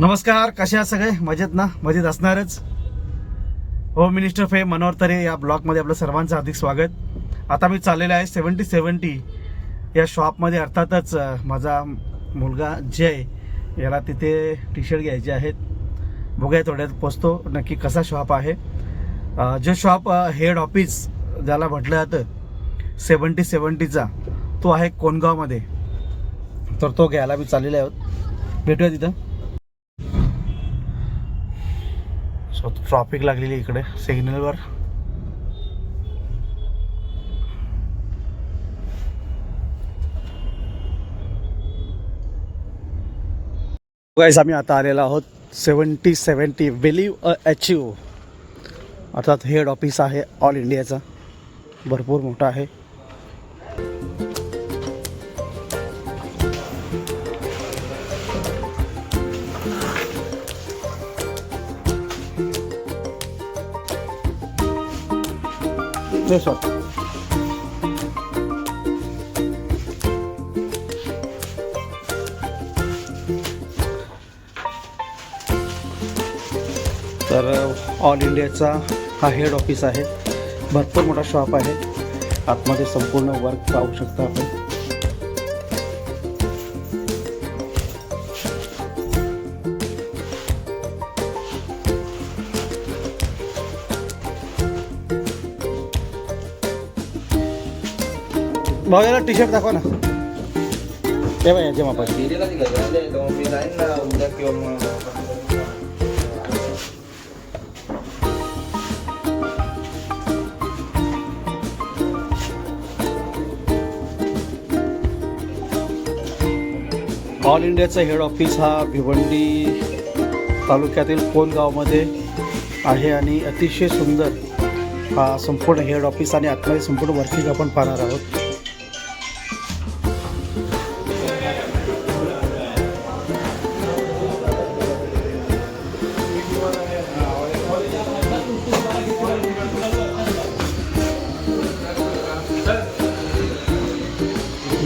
नमस्कार कशा आहात सगळे? मजेत ना? मजेत असणारच? होम मिनिस्टर फे मनोहर तरे या ब्लॉगमध्ये आपलं सर्वांचं हार्दिक स्वागत. आता मी चाललेलो आहे सेवन्टी सेवन्टी या शॉपमध्ये. अर्थातच माझा मुलगा जय याला तिथे टी शर्ट घ्यायचे आहेत. बघूया थोड्यात पोचतो. नक्की कसा शॉप आहे. जो शॉप हेड ऑफिस ज्याला म्हटलं जातं सेवन्टी सेवन्टीचा तो आहे कोणगावमध्ये तर तो घ्यायला मी चाललेला आहोत भेटूया तिथं. सो ट्रॉफिक लागलेली इकडे सिग्नलवर गाईज आम्ही आता आलेलो आहोत seventy seventy believe a achieve अर्थात हेड ऑफिस आहे ऑल इंडियाचा भरपूर मोठा आहे. This one. तर ऑल इंडियाचा हा हेड ऑफिस आहे. भरपूर मोठा शॉप आहे. आतमध्ये संपूर्ण वर्क पाहू शकता आपण. भाऊ याला टी शर्ट दाखवा ना. ते बाय याच्या मापाची ऑल इंडियाचं हेड ऑफिस हा भिवंडी तालुक्यातील कोणगावमध्ये आहे आणि अतिशय सुंदर हा संपूर्ण हेड ऑफिस आणि आतमध्ये संपूर्ण वर्किंग आपण पाहणार आहोत.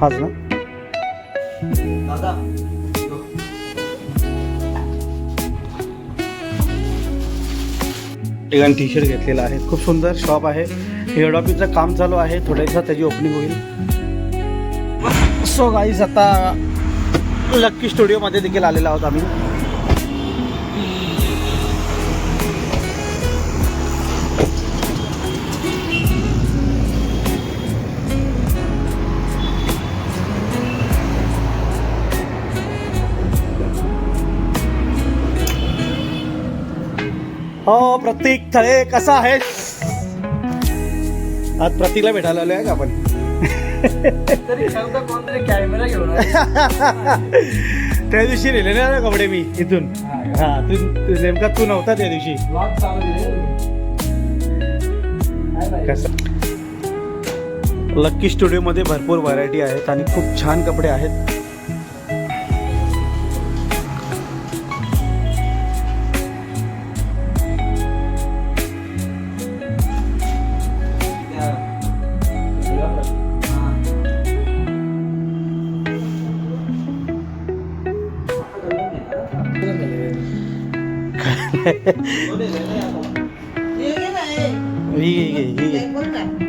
हाच ना. दादा ठिकाणी टी शर्ट घेतलेला आहे. खूप सुंदर शॉप आहे. हेड ऑफिसचं काम चालू आहे. थोड्या दिवसात त्याची ओपनिंग होईल. सो गाईज आता लक्की स्टुडिओमध्ये देखील आलेलो आहोत आम्ही. हो प्रतीक थळे कसा आहेस? आज प्रतीकला भेटायला आलोय का आपण? आला. त्या दिवशी नेले ना कपडे मी इथून. हा. तू नेमका तू नव्हता त्या दिवशी. आहे. कसं? लक्की स्टुडिओमध्ये भरपूर व्हरायटी आहेत आणि खूप छान कपडे आहेत. ही घे, ही घे, ही घे.